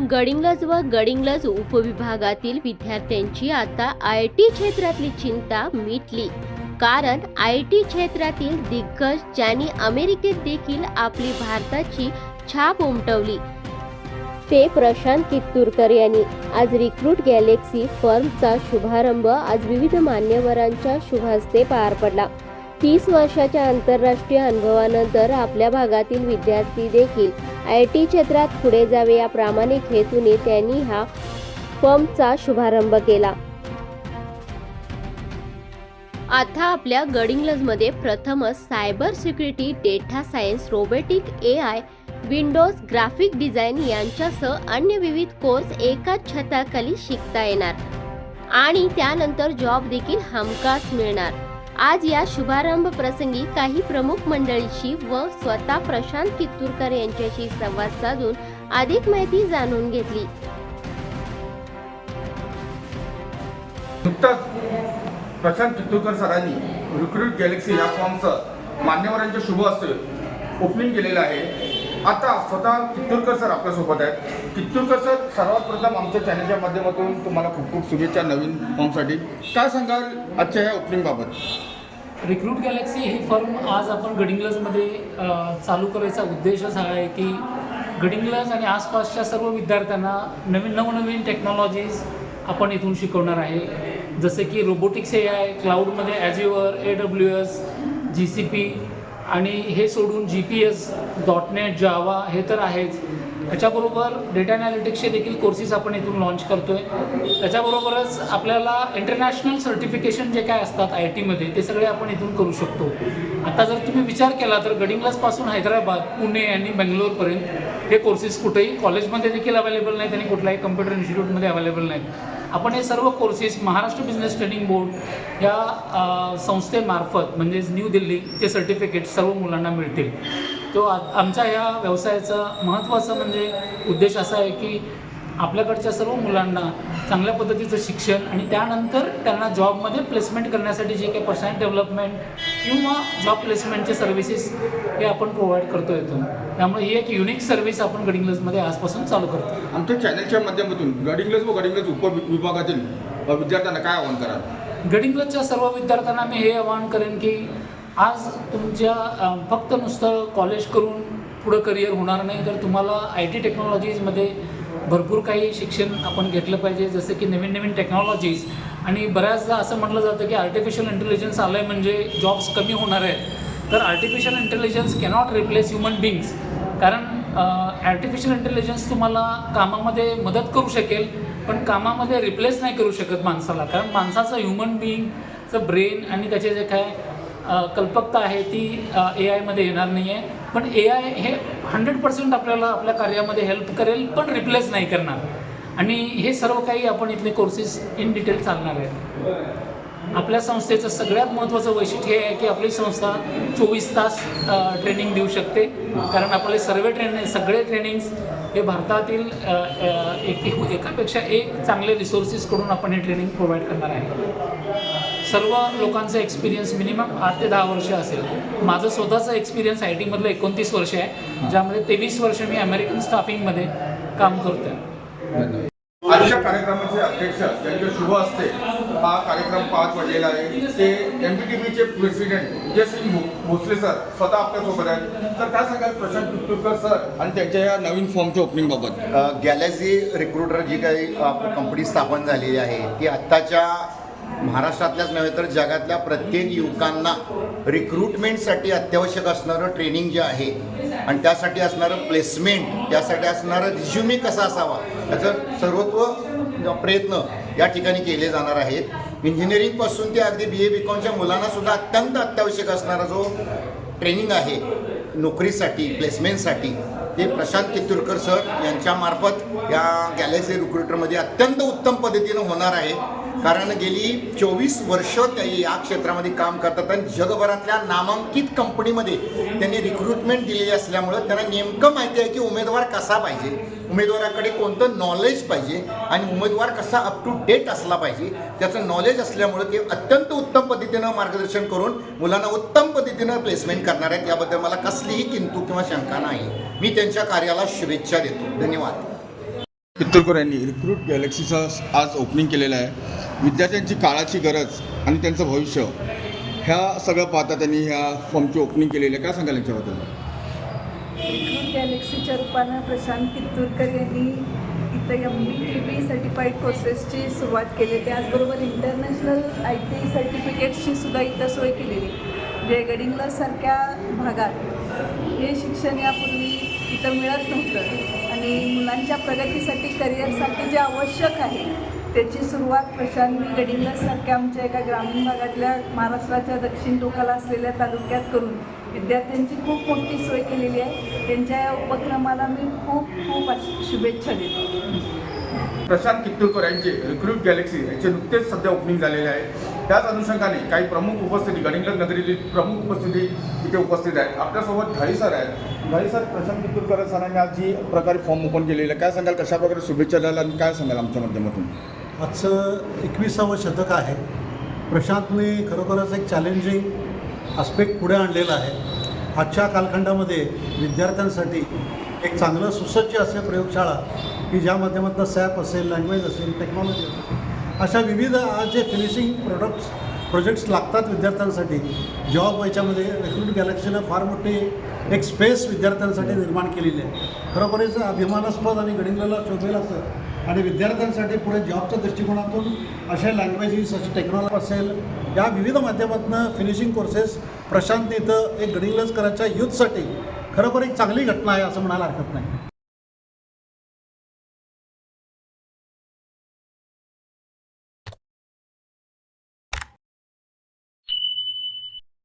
गडिंग्लज व गडिंग्लज उपविभागातील विद्यार्थ्यांची आता आय टी क्षेत्रातली चिंता मिटली. कारण आय टी क्षेत्रातील दिग्गज ज्यांनी अमेरिकेत देखील आपली भारताची छाप उमटवली. ते प्रशांत कित्तूरकर यांनी. आज रिक्रूट गॅलेक्सी फर्मचा शुभारंभ आज विविध मान्यवरांच्या शुभहस्ते पार पडला. तीस वर्षाच्या आंतरराष्ट्रीय अनुभवानंतर आपल्या भागातील विद्यार्थी देखील आय टी क्षेत्रात पुढे जावे या प्रामाणिक हेतूने त्यांनी हा फर्मचा शुभारंभ केला. आता आपल्या गडिंग्लजमध्ये प्रथमच cyber security data science robotic A I Windows graphic design यांच्यासह अन्य विविध कोर्स एकाच छताखाली शिकता येणार. आणि त्यानंतर जॉब देखील हमखास मिळणार. आज या शुभारंभ प्रसंगी काही प्रमुख मंडळीशी व स्वतः प्रशांत कित्तूरकर यांच्याशी संवाद साधून अधिक माहिती जाणून घेतली. नुकताच प्रशांत कित्तूरकर सरांनी रिक्रूट गॅलेक्सी या फॉर्मचं मान्यवरांच्या शुभ हस्ते ओपनिंग केलेलं आहे. आता स्वतः चित्तूरकर सर आपल्यासोबत आहेत. चित्तूरकर सर सर्वात प्रथम आमच्या चॅनलच्या माध्यमातून तुम्हाला खूप खूप शुभेच्छा नवीन फॉर्मसाठी. काय सांगाल आजच्या ह्या ओपनिंगबाबत रिक्रूट गॅलेक्सी ही फर्म आज आपण गडिंग्लजमध्ये चालू करायचा उद्देश असा आहे की गडिंग्लज आणि आसपासच्या सर्व विद्यार्थ्यांना नवीन नवनवीन टेक्नॉलॉजीज आपण इथून शिकवणार आहे. जसे की robotics A I क्लाउडमध्ये Azure A W S G C P आणि हे सोडून G P S dot net Java हे तर आहेच. त्याच्याबरोबर डेटा अनालिटिक्सचे देखील कोर्सेस आपण इथून लॉन्च करतो आहे त्याच्याबरोबरच आपल्याला इंटरनॅशनल सर्टिफिकेशन जे काय असतात आय टीमध्ये ते सगळे आपण इथून करू शकतो. आता जर तुम्ही विचार केला तर गडिंगलासपासून हैदराबाद पुणे आणि बेंगलोरपर्यंत हे कोर्सेस कुठेही कॉलेजमध्ये देखील अवेलेबल नाहीत आणि कुठल्याही कम्प्युटर इन्स्टिट्यूटमध्ये अवेलेबल नाहीत. आपण हे सर्व courses Maharashtra business training board या संस्थेमार्फत म्हणजेच न्यू दिल्लीचे सर्टिफिकेट सर्व मुलांना मिळतील. तो आ आमच्या ह्या व्यवसायाचा महत्त्वाचं म्हणजे उद्देश असा आहे की आपल्याकडच्या सर्व मुलांना चांगल्या पद्धतीचं शिक्षण आणि त्यानंतर त्यांना जॉबमध्ये प्लेसमेंट करण्यासाठी जे काही पर्सनल डेव्हलपमेंट किंवा जॉब प्लेसमेंटचे सर्व्हिसेस हे आपण प्रोव्हाइड करतो इथून. त्यामुळे ही एक युनिक सर्व्हिस आपण गडिंग्लजमध्ये आजपासून चालू करतो आमच्या चॅनलच्या माध्यमातून गडिंग्लज व गडिंग्लज उपविभागातील विद्यार्थ्यांना काय आव्हान कराल? गडिंग्लजच्या सर्व विद्यार्थ्यांना मी हे आवाहन करेन की आज तुमच्या फक्त नुसतं कॉलेज करून पुढं करिअर होणार नाही तर तुम्हाला आय टी टेक्नॉलॉजीजमध्ये भरपूर काही शिक्षण आपण घेतलं पाहिजे जसं की नवीन नवीन टेक्नॉलॉजीज आणि बऱ्याचदा असं म्हटलं जातं की आर्टिफिशियल इंटेलिजन्स आलं आहे म्हणजे जॉब्स कमी होणार आहेत. तर artificial intelligence cannot replace human beings कारण आर्टिफिशियल इंटेलिजन्स तुम्हाला कामामध्ये मदत करू शकेल पण कामामध्ये रिप्लेस नाही करू शकत माणसाला. कारण माणसाचं ह्युमन बिईंगचं ब्रेन आणि त्याचे जे काय कल्पकता आहे ती ए आयमध्ये येणार नाही आहे पण ए आय हे हंड्रेड पर्सेंट आपल्याला आपल्या कार्यामध्ये हेल्प करेल पण रिप्लेस नाही करणार. आणि हे सर्व काही आपण इथले कोर्सेस इन डिटेल चालणार आहेत. आपल्या संस्थेचं सगळ्यात महत्त्वाचं वैशिष्ट्य हे आहे की आपली संस्था चोवीस तास ट्रेनिंग देऊ शकते. कारण आपले सर्व ट्रेनिंग सगळे ट्रेनिंग्स हे भारतातील एक- एकापेक्षा एक चांगले रिसोर्सेसकडून आपण हे ट्रेनिंग प्रोव्हाइड करणार आहे. सर्व लोकांचा एक्सपिरियन्स मिनिमम आठ ते दहा वर्ष असेल. माझं स्वतःचं एक्सपिरियन्स आय टीमधलं एकोणतीस वर्ष आहे ज्यामध्ये तेवीस वर्ष मी अमेरिकन स्टाफिंगमध्ये काम करतो आहे आजच्या कार्यक्रमाचे अध्यक्ष यांचे शुभ हस्ते हा कार्यक्रम पार पडलेला आहे ते एम पी टी बीचे प्रेसिडेंट विजयसिंग भोसले सर स्वतः आपल्यासोबत आहेत. तर काय सांगाल प्रशांत चित्तूरकर सर आणि त्यांच्या या नवीन फॉर्मच्या ओपनिंग बाबत? गॅलेक्सी रिक्रुटर जी काही कंपनी स्थापन झालेली आहे ती आत्ताच्या महाराष्ट्रातल्याच नव्हे तर जगातल्या प्रत्येक युवकांना रिक्रुटमेंटसाठी अत्यावश्यक असणारं ट्रेनिंग जे आहे आणि त्यासाठी असणारं प्लेसमेंट त्यासाठी असणारं रिझ्युमे कसा असावा त्याचं सर्वत्व प्रयत्न या ठिकाणी केले जाणार आहेत. इंजिनिअरिंगपासून ते अगदी बी ए बी कॉमच्या मुलांनासुद्धा अत्यंत अत्यावश्यक असणारा जो ट्रेनिंग आहे नोकरीसाठी प्लेसमेंटसाठी ते प्रशांत कित्तूरकर सर यांच्यामार्फत या गॅलेक्सी रिक्रुटरमध्ये अत्यंत उत्तम पद्धतीनं होणार आहे. कारण गेली चोवीस वर्ष ते या क्षेत्रामध्ये काम करतात आणि जगभरातल्या नामांकित कंपनीमध्ये त्यांनी रिक्रुटमेंट दिलेली असल्यामुळं त्यांना नेमकं माहिती आहे की उमेदवार कसा पाहिजे उमेदवाराकडे कोणतं नॉलेज पाहिजे आणि उमेदवार कसा अप टू डेट असला पाहिजे त्याचं नॉलेज असल्यामुळं ते अत्यंत उत्तम पद्धतीनं मार्गदर्शन करून मुलांना उत्तम पद्धतीनं प्लेसमेंट करणार आहेत. याबद्दल मला कसलीही किंतू किंवा शंका नाही. मी त्यांच्या कार्याला शुभेच्छा देतो. धन्यवाद. पित्तुरकर यांनी रिक्रूट गॅलेक्सीचा आज ओपनिंग केलेलं आहे. विद्यार्थ्यांची काळाची गरज आणि त्यांचं भविष्य ह्या सगळं पाहता त्यांनी ह्या फॉर्मची ओपनिंग केलेली आहे. काय सांगाल यांच्याबद्दल? रिक्रूट गॅलेक्सीच्या रूपानं प्रशांत कित्तूरकर यांनी इथं M B T B certified कोर्सेसची सुरुवात केली त्याचबरोबर इंटरनॅशनल आय टी सर्टिफिकेट्सची सुद्धा इथं सोय केलेली. जे गडिंग्लजसारख्या भागात हे शिक्षण यापूर्वी इथं मिळत नव्हतं. आणि मुलांच्या प्रगतीसाठी करिअरसाठी जे आवश्यक आहे त्याची सुरुवात प्रशांतनी गडिंग्लजसारख्या आमच्या एका ग्रामीण भागातल्या महाराष्ट्राच्या दक्षिण टोकाला असलेल्या तालुक्यात करून विद्यार्थ्यांची खूप मोठी सोय केलेली आहे. त्यांच्या या उपक्रमाला मी खूप खूप अशी शुभेच्छा देतो. प्रशांत कित्तूरकर यांचे रिक्रूट गॅलेक्सी यांचे नुकतेच सध्या ओपनिंग झालेले आहे. त्याच अनुषंगाने काही प्रमुख उपस्थिती गडिंग्लज नगरीतील प्रमुख उपस्थिती इथे उपस्थित आहेत. आपल्यासोबत घाई सर आहेत. घाई सर प्रशांत कित्तूरकर सरांनी आज जी प्रकारे फॉर्म ओपन केलेला आहे काय सांगाल कशा प्रकारे शुभेच्छा द्याल आणि काय सांगाल आमच्या माध्यमातून? आजचं एकविसावं शतक आहे. प्रशांतने खरोखरच एक चॅलेंजिंग आस्पेक्ट पुढे आणलेला आहे. आजच्या कालखंडामध्ये विद्यार्थ्यांसाठी एक चांगलं सुसज्ज असे प्रयोगशाळा की ज्या माध्यमातून सॅप असेल लँग्वेज असेल टेक्नॉलॉजी असेल अशा विविध आज जे फिनिशिंग प्रोडक्ट्स प्रोजेक्ट्स लागतात विद्यार्थ्यांसाठी जॉब याच्यामध्ये रिक्रूट गॅलेक्सीनं फार मोठी एक स्पेस विद्यार्थ्यांसाठी निर्माण केलेली आहे. खरोखरीच अभिमानास्पद आणि गडिंगला शोभेल असं आणि विद्यार्थ्यांसाठी पुढे जॉबच्या दृष्टिकोनातून अशा लँग्वेजेस अशी टेक्नॉलॉजी असेल या विविध माध्यमातून फिनिशिंग कोर्सेस प्रशांत इथं एक गडिंग्लजकरांच्या यूथसाठी खरोखर एक चांगली घटना आहे असं म्हणायला हरकत नाही.